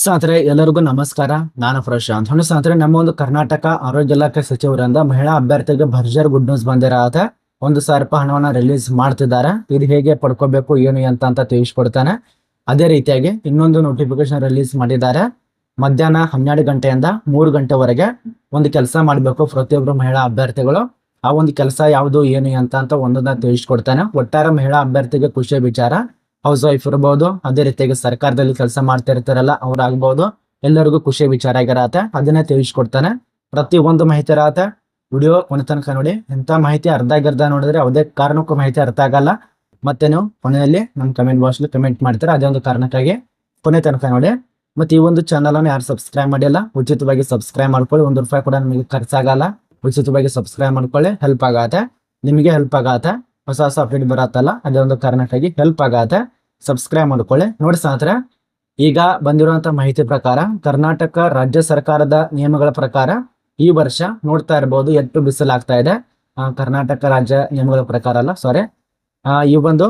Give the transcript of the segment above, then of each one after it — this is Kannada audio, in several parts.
ಸ್ನೇಹಿತರೆ, ಎಲ್ಲರಿಗೂ ನಮಸ್ಕಾರ. ನಾನು ಪ್ರಶಾಂತ್. ಹೊಣ ಸ್ನೇಹಿತರೆ, ನಮ್ಮ ಒಂದು ಕರ್ನಾಟಕ ಆರೋಗ್ಯ ಇಲಾಖೆ ಸಚಿವರಿಂದ ಮಹಿಳಾ ಅಭ್ಯರ್ಥಿಗೆ ಭರ್ಜರ್ ಗುಡ್ ನ್ಯೂಸ್ ಬಂದಿರತ್ತೆ. ಒಂದು ಸಾವಿರ ರೂಪಾಯಿ ಹಣವನ್ನು ರಿಲೀಸ್ ಮಾಡ್ತಿದ್ದಾರೆ. ಇದು ಹೇಗೆ ಪಡ್ಕೋಬೇಕು, ಏನು ಅಂತ ಅಂತ ತಿಳಿಸ್ಕೊಡ್ತಾನೆ. ಅದೇ ರೀತಿಯಾಗಿ ಇನ್ನೊಂದು ನೋಟಿಫಿಕೇಶನ್ ರಿಲೀಸ್ ಮಾಡಿದ್ದಾರೆ. ಮಧ್ಯಾಹ್ನ ಹನ್ನೆರಡು ಗಂಟೆಯಿಂದ ಮೂರು ಗಂಟೆವರೆಗೆ ಒಂದು ಕೆಲಸ ಮಾಡಬೇಕು ಪ್ರತಿಯೊಬ್ಬರು ಮಹಿಳಾ ಅಭ್ಯರ್ಥಿಗಳು. ಆ ಒಂದು ಕೆಲಸ ಯಾವುದು, ಏನು ಅಂತ ಅಂತ ಒಂದನ್ನ ತಿಳಿಸ್ಕೊಡ್ತಾನೆ. ಒಟ್ಟಾರೆ ಮಹಿಳಾ ಅಭ್ಯರ್ಥಿಗೆ ಖುಷಿಯ ವಿಚಾರ. ಹೌಸ್ ವೈಫ್ ಇರ್ಬೋದು. ಅದೇ ರೀತಿಯಾಗಿ ಸರ್ಕಾರದಲ್ಲಿ ಕೆಲಸ ಮಾಡ್ತಾ ಇರ್ತಾರಲ್ಲ ಅವ್ರಾಗ್ಬೋದು ಎಲ್ಲರಿಗೂ ಖುಷಿ ವಿಚಾರ ಆಗಿರತ್ತೆ ಅದನ್ನೇ ತಿಳಿಸ್ಕೊಡ್ತಾನೆ. ಪ್ರತಿ ಒಂದು ಮಾಹಿತಿ ಇರತ್ತೆ. ವಿಡಿಯೋ ಕೊನೆ ತನಕ ನೋಡಿ. ಎಂಥ ಮಾಹಿತಿ ಅರ್ಧ ಗರ್ಧ ನೋಡಿದ್ರೆ ಯಾವುದೇ ಕಾರಣಕ್ಕೂ ಮಾಹಿತಿ ಅರ್ಥ ಆಗಲ್ಲ. ಮತ್ತೆ ನೀವು ಕೊನೆಯಲ್ಲಿ ನಮ್ಮ ಕಮೆಂಟ್ ಬಾಕ್ಸ್ ಕಮೆಂಟ್ ಮಾಡ್ತಾರೆ, ಅದೇ ಒಂದು ಕಾರಣಕ್ಕಾಗಿ ಕೊನೆ ತನಕ ನೋಡಿ. ಮತ್ತೆ ಈ ಒಂದು ಚಾನಲ್ ಅನ್ನು ಯಾರು ಸಬ್ಸ್ಕ್ರೈಬ್ ಮಾಡಿಲ್ಲ, ಉಚಿತವಾಗಿ ಸಬ್ಸ್ಕ್ರೈಬ್ ಮಾಡ್ಕೊಳ್ಳಿ. ಒಂದು ರೂಪಾಯಿ ಕೂಡ ನಿಮಗೆ ಖರ್ಚಾಗಲ್ಲ. ಉಚಿತವಾಗಿ ಸಬ್ಸ್ಕ್ರೈಬ್ ಮಾಡ್ಕೊಳ್ಳಿ. ಹೆಲ್ಪ್ ಆಗತ್ತೆ. ನಿಮಗೆ ಹೆಲ್ಪ್ ಆಗತ್ತೆ. ಹೊಸ ಹೊಸ ಅಪ್ಡೇಟ್ ಬರತ್ತಲ್ಲ? ಅದೊಂದು ಕಾರಣಕ್ಕಾಗಿ ಹೆಲ್ಪ್ ಆಗತ್ತೆ. ಸಬ್ಸ್ಕ್ರೈಬ್ ಮಾಡ್ಕೊಳ್ಳಿ. ನೋಡಿ ಸ್ನೇಹಿತರೆ, ಈಗ ಬಂದಿರುವಂತ ಮಾಹಿತಿ ಪ್ರಕಾರ ಕರ್ನಾಟಕ ರಾಜ್ಯ ಸರ್ಕಾರದ ನಿಯಮಗಳ ಪ್ರಕಾರ ಈ ವರ್ಷ ನೋಡ್ತಾ ಇರಬಹುದು ಎಷ್ಟು ಬಿಸಿಲಾಗ್ತಾ ಇದೆ. ಕರ್ನಾಟಕ ರಾಜ್ಯ ನಿಯಮಗಳ ಪ್ರಕಾರ ಅಲ್ಲ ಸಾರಿ ಈ ಒಂದು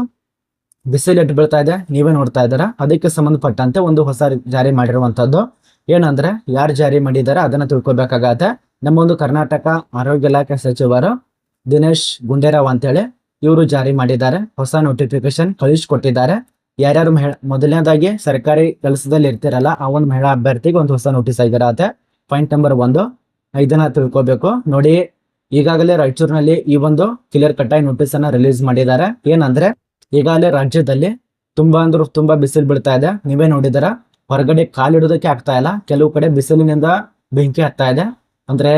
ಬಿಸಿಲು ಎಟ್ಟು ಬೀಳ್ತಾ ಇದೆ, ನೀವೇ ನೋಡ್ತಾ ಇದ್ದಾರ? ಅದಕ್ಕೆ ಸಂಬಂಧಪಟ್ಟಂತೆ ಒಂದು ಹೊಸ ಜಾರಿ ಮಾಡಿರುವಂತದ್ದು. ಏನಂದ್ರೆ, ಯಾರು ಜಾರಿ ಮಾಡಿದ್ದಾರೆ ಅದನ್ನ ತಿಳ್ಕೊಬೇಕಾಗತ್ತೆ ನಮ್ಮ ಒಂದು ಕರ್ನಾಟಕ ಆರೋಗ್ಯ ಇಲಾಖೆ ಸಚಿವರು ದಿನೇಶ್ ಗುಂಡೇರಾವ್ ಅಂತೇಳಿ ಇವರು ಜಾರಿ ಮಾಡಿದ್ದಾರೆ. ಹೊಸ ನೋಟಿಫಿಕೇಶನ್ ಕಳಿಸ್ಕೊಟ್ಟಿದ್ದಾರೆ ಯಾರ್ಯಾರು ಮಹಿಳಾ, ಮೊದಲನೇದಾಗಿ ಸರ್ಕಾರಿ ಕೆಲಸದಲ್ಲಿ ಇರ್ತಿರಲ್ಲ, ಆ ಒಂದು ಮಹಿಳಾ ಅಭ್ಯರ್ಥಿಗೆ ಒಂದು ಹೊಸ ನೋಟಿಸ್ ಆಗಿರತ್ತೆ. ಪಾಯಿಂಟ್ ನಂಬರ್ ಒಂದು. ಇದನ್ನ ತಿಳ್ಕೊಬೇಕು. ನೋಡಿ, ಈಗಾಗಲೇ ರಾಯಚೂರಿನಲ್ಲಿ ಈ ಒಂದು ಕ್ಲಿಯರ್ ಕಟ್ಟಾಗಿ ನೋಟಿಸ್ ಅನ್ನ ರಿಲೀಸ್ ಮಾಡಿದ್ದಾರೆ. ಏನಂದ್ರೆ, ಈಗಾಗಲೇ ರಾಜ್ಯದಲ್ಲಿ ತುಂಬಾ ಅಂದ್ರೆ ತುಂಬಾ ಬಿಸಿಲು ಬೀಳ್ತಾ ಇದೆ. ನೀವೇ ನೋಡಿದಾರ ಹೊರಗಡೆ ಕಾಲಿಡೋದಕ್ಕೆ ಆಗ್ತಾ ಇಲ್ಲ. ಕೆಲವು ಕಡೆ ಬಿಸಿಲಿನಿಂದ ಬೆಂಕಿ ಆಗ್ತಾ ಇದೆ. ಅಂದ್ರೆ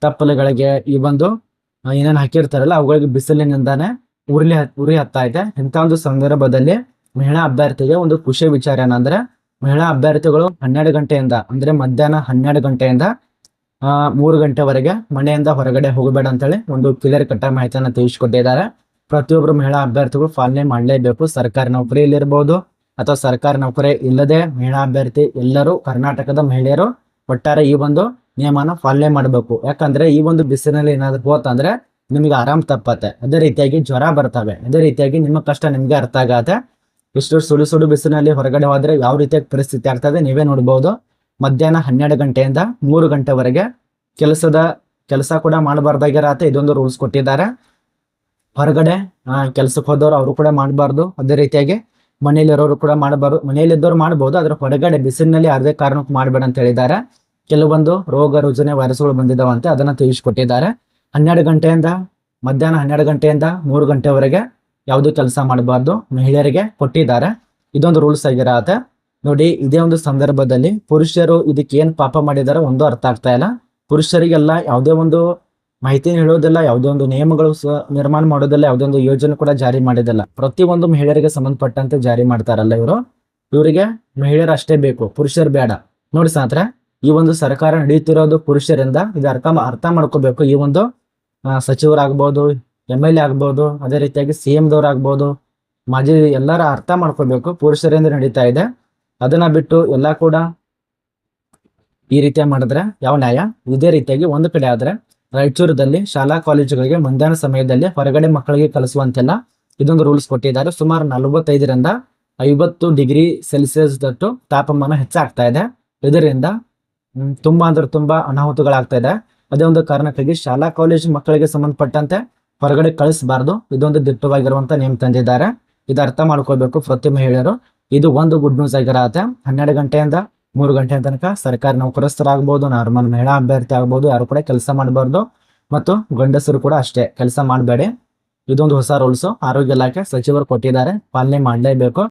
ತಪ್ಪಲುಗಳಿಗೆ ಈ ಒಂದು ಏನೇನು ಏನೇನ್ ಹಾಕಿರ್ತಾರಲ್ಲ, ಅವುಗಳಿಗೆ ಬಿಸಿಲಿನಿಂದಾನೆ ಹತ್- ಉರಿ ಹತ್ತಾ ಇದೆ. ಇಂಥ ಒಂದು ಸಂದರ್ಭದಲ್ಲಿ ಮಹಿಳಾ ಅಭ್ಯರ್ಥಿಗೆ ಒಂದು ಖುಷಿ ವಿಚಾರ ಏನಂದ್ರೆ, ಮಹಿಳಾ ಅಭ್ಯರ್ಥಿಗಳು ಹನ್ನೆರಡು ಗಂಟೆಯಿಂದ, ಅಂದ್ರೆ ಮಧ್ಯಾಹ್ನ ಹನ್ನೆರಡು ಗಂಟೆಯಿಂದ, ಆ, ಮೂರು ಗಂಟೆವರೆಗೆ ಮನೆಯಿಂದ ಹೊರಗಡೆ ಹೋಗಬೇಡ ಅಂತೇಳಿ ಒಂದು ಕ್ಲಿಯರ್ ಕಟ್ಟ ಮಾಹಿತಿಯನ್ನ ತಿಳಿಸಿಕೊಟ್ಟಿದ್ದಾರೆ ಪ್ರತಿಯೊಬ್ಬರು ಮಹಿಳಾ ಅಭ್ಯರ್ಥಿಗಳು ಫಾಲನೆ ಮಾಡಲೇಬೇಕು. ಸರ್ಕಾರಿ ನೌಕರಿಯಲ್ಲಿರ್ಬೋದು ಅಥವಾ ಸರ್ಕಾರಿ ನೌಕರಿ ಇಲ್ಲದೆ ಮಹಿಳಾ ಅಭ್ಯರ್ಥಿ ಎಲ್ಲರೂ ಕರ್ನಾಟಕದ ಮಹಿಳೆಯರು ಒಟ್ಟಾರೆ ಈ ಒಂದು ನಿಯಮನ ಫಾಲನೆ ಮಾಡಬೇಕು. ಯಾಕಂದ್ರೆ ಈ ಒಂದು ಬಿಸಿಲಿನಲ್ಲಿ ಏನಾದ್ರು ಹೋತಂದ್ರೆ ನಿಮಗೆ ಆರಾಮ್ ತಪ್ಪತ್ತೆ. ಅದೇ ರೀತಿಯಾಗಿ ಜ್ವರ ಬರ್ತವೆ. ಅದೇ ರೀತಿಯಾಗಿ ನಿಮ್ಮ ಕಷ್ಟ ನಿಮ್ಗೆ ಅರ್ಥ ಆಗತ್ತೆ. ಇಷ್ಟು ಸುಡು ಸುಡು ಬಿಸಿಲಿನಲ್ಲಿ ಹೊರಗಡೆ ಹೋದ್ರೆ ಯಾವ ರೀತಿಯ ಪರಿಸ್ಥಿತಿ ಆಗ್ತದೆ ನೀವೇ ನೋಡ್ಬೋದು. ಮಧ್ಯಾಹ್ನ ಹನ್ನೆರಡು ಗಂಟೆಯಿಂದ ಮೂರು ಗಂಟೆವರೆಗೆ ಕೆಲಸದ ಕೆಲಸ ಕೂಡ ಮಾಡಬಾರ್ದಾಗಿರತ್ತೆ ಇದೊಂದು ರೂಲ್ಸ್ ಕೊಟ್ಟಿದ್ದಾರೆ. ಹೊರಗಡೆ ಕೆಲಸಕ್ಕೆ ಹೋದವರು ಅವರು ಕೂಡ ಮಾಡಬಾರ್ದು. ಅದೇ ರೀತಿಯಾಗಿ ಮನೇಲಿರೋರು ಕೂಡ ಮಾಡಬಾರ್ದು. ಮನೆಯಲ್ಲಿದ್ದವ್ರು ಮಾಡ್ಬೋದು ಅದ್ರ ಹೊರಗಡೆ ಬಿಸಿಲಿನಲ್ಲಿ ಯಾವುದೇ ಕಾರಣಕ್ಕೂ ಮಾಡಬೇಡ ಅಂತ ಹೇಳಿದ್ದಾರೆ. ಕೆಲವೊಂದು ರೋಗ ರುಜಿನ ವೈರಸ್ಗಳು ಬಂದಿದ್ದಾವಂತೆ ಅದನ್ನ ತಿಳಿಸ್ಕೊಟ್ಟಿದ್ದಾರೆ. ಹನ್ನೆರಡು ಗಂಟೆಯಿಂದ ಮಧ್ಯಾಹ್ನ ಹನ್ನೆರಡು ಗಂಟೆಯಿಂದ ಮೂರು ಗಂಟೆವರೆಗೆ ಯಾವುದೂ ಕೆಲಸ ಮಾಡಬಾರ್ದು. ಮಹಿಳೆಯರಿಗೆ ಕೊಟ್ಟಿದ್ದಾರೆ. ಇದೊಂದು ರೂಲ್ಸ್ ಆಗಿರತ್ತೆ. ನೋಡಿ, ಇದೇ ಒಂದು ಸಂದರ್ಭದಲ್ಲಿ ಪುರುಷರು ಇದಕ್ಕೆ ಏನ್ ಪಾಪ ಮಾಡಿದಾರೋ ಒಂದು ಅರ್ಥ ಆಗ್ತಾ ಇಲ್ಲ. ಪುರುಷರಿಗೆಲ್ಲ ಯಾವುದೇ ಒಂದು ಮಾಹಿತಿ ಹೇಳೋದಿಲ್ಲ, ಯಾವುದೇ ಒಂದು ನಿಯಮಗಳು ನಿರ್ಮಾಣ ಮಾಡೋದಿಲ್ಲ, ಯಾವುದೇ ಒಂದು ಯೋಜನೆ ಕೂಡ ಜಾರಿ ಮಾಡಿದಿಲ್ಲ. ಪ್ರತಿಯೊಂದು ಮಹಿಳೆಯರಿಗೆ ಸಂಬಂಧಪಟ್ಟಂತೆ ಜಾರಿ ಮಾಡ್ತಾರಲ್ಲ ಇವರು. ಇವರಿಗೆ ಮಹಿಳೆಯರು ಅಷ್ಟೇ ಬೇಕು, ಪುರುಷರು ಬೇಡ. ನೋಡಿ ಸಾತ್ರ ಈ ಒಂದು ಸರ್ಕಾರ ನಡೆಯುತ್ತಿರೋದು ಪುರುಷರಿಂದ. ಇದು ಅರ್ಥ ಅರ್ಥ ಮಾಡ್ಕೋಬೇಕು ಈ ಒಂದು ಸಚಿವರಾಗ್ಬೋದು ಎಂ ಎಲ್ ಎ ಆಗ್ಬೋದು, ಅದೇ ರೀತಿಯಾಗಿ ಸಿ ಎಂ ದವ್ರಾಗ್ಬೋದು, ಮಾಜಿ ಎಲ್ಲರ ಅರ್ಥ ಮಾಡ್ಕೋಬೇಕು ಪುರುಷರಿಂದ ನಡೀತಾ ಇದೆ. ಅದನ್ನ ಬಿಟ್ಟು ಎಲ್ಲ ಕೂಡ ಈ ರೀತಿಯ ಮಾಡಿದ್ರೆ ಯಾವ ನ್ಯಾಯ? ಇದೇ ರೀತಿಯಾಗಿ ಒಂದು ಕಡೆ ಆದ್ರೆ ರಾಯಚೂರದಲ್ಲಿ ಶಾಲಾ ಕಾಲೇಜುಗಳಿಗೆ ಮಧ್ಯಾಹ್ನ ಸಮಯದಲ್ಲಿ ಹೊರಗಡೆ ಮಕ್ಕಳಿಗೆ ಕಲಿಸುವಂತೆಲ್ಲ ಇದೊಂದು ರೂಲ್ಸ್ ಕೊಟ್ಟಿದ್ದಾರೆ. ಸುಮಾರು ನಲವತ್ತೈದರಿಂದ ಐವತ್ತು ಡಿಗ್ರಿ ಸೆಲ್ಸಿಯಸ್ ದಟ್ಟು ತಾಪಮಾನ ಹೆಚ್ಚಾಗ್ತಾ ಇದೆ. ಇದರಿಂದ ತುಂಬಾ ಅಂದ್ರೆ ತುಂಬಾ ಅನಾಹುತಗಳಾಗ್ತಾ ಇದೆ. ಅದೇ ಒಂದು ಕಾರಣಕ್ಕಾಗಿ ಶಾಲಾ, ಕಾಲೇಜು ಮಕ್ಕಳಿಗೆ ಸಂಬಂಧಪಟ್ಟಂತೆ ಹೊರಗಡೆ ಕಳಿಸಬಾರ್ದು. ಇದೊಂದು ದಿಟ್ಟವಾಗಿರುವಂತ ನೇಮ್ ತಂದಿದ್ದಾರೆ. ಇದು ಅರ್ಥ ಮಾಡ್ಕೋಬೇಕು ಪ್ರತಿ ಮಹಿಳೆಯರು ಇದು ಒಂದು ಗುಡ್ ನ್ಯೂಸ್ ಆಗಿರತ್ತೆ. ಹನ್ನೆರಡು ಗಂಟೆಯಿಂದ ಮೂರು ಗಂಟೆ ತನಕ ಸರ್ಕಾರಿ ನೌಕರಸ್ಥರಾಗ್ಬೋದು ನಾರ್ಮಲ್ ಮಹಿಳಾ ಅಭ್ಯರ್ಥಿ ಆಗ್ಬೋದು, ಯಾರು ಕೂಡ ಕೆಲಸ ಮಾಡಬಾರ್ದು. ಮತ್ತು ಗಂಡಸರು ಕೂಡ ಅಷ್ಟೇ, ಕೆಲಸ ಮಾಡಬೇಡಿ. ಇದೊಂದು ಹೊಸ ರೂಲ್ಸ್ ಆರೋಗ್ಯ ಇಲಾಖೆ ಸಚಿವರು ಕೊಟ್ಟಿದ್ದಾರೆ. ಪಾಲನೆ ಮಾಡಲೇಬೇಕು.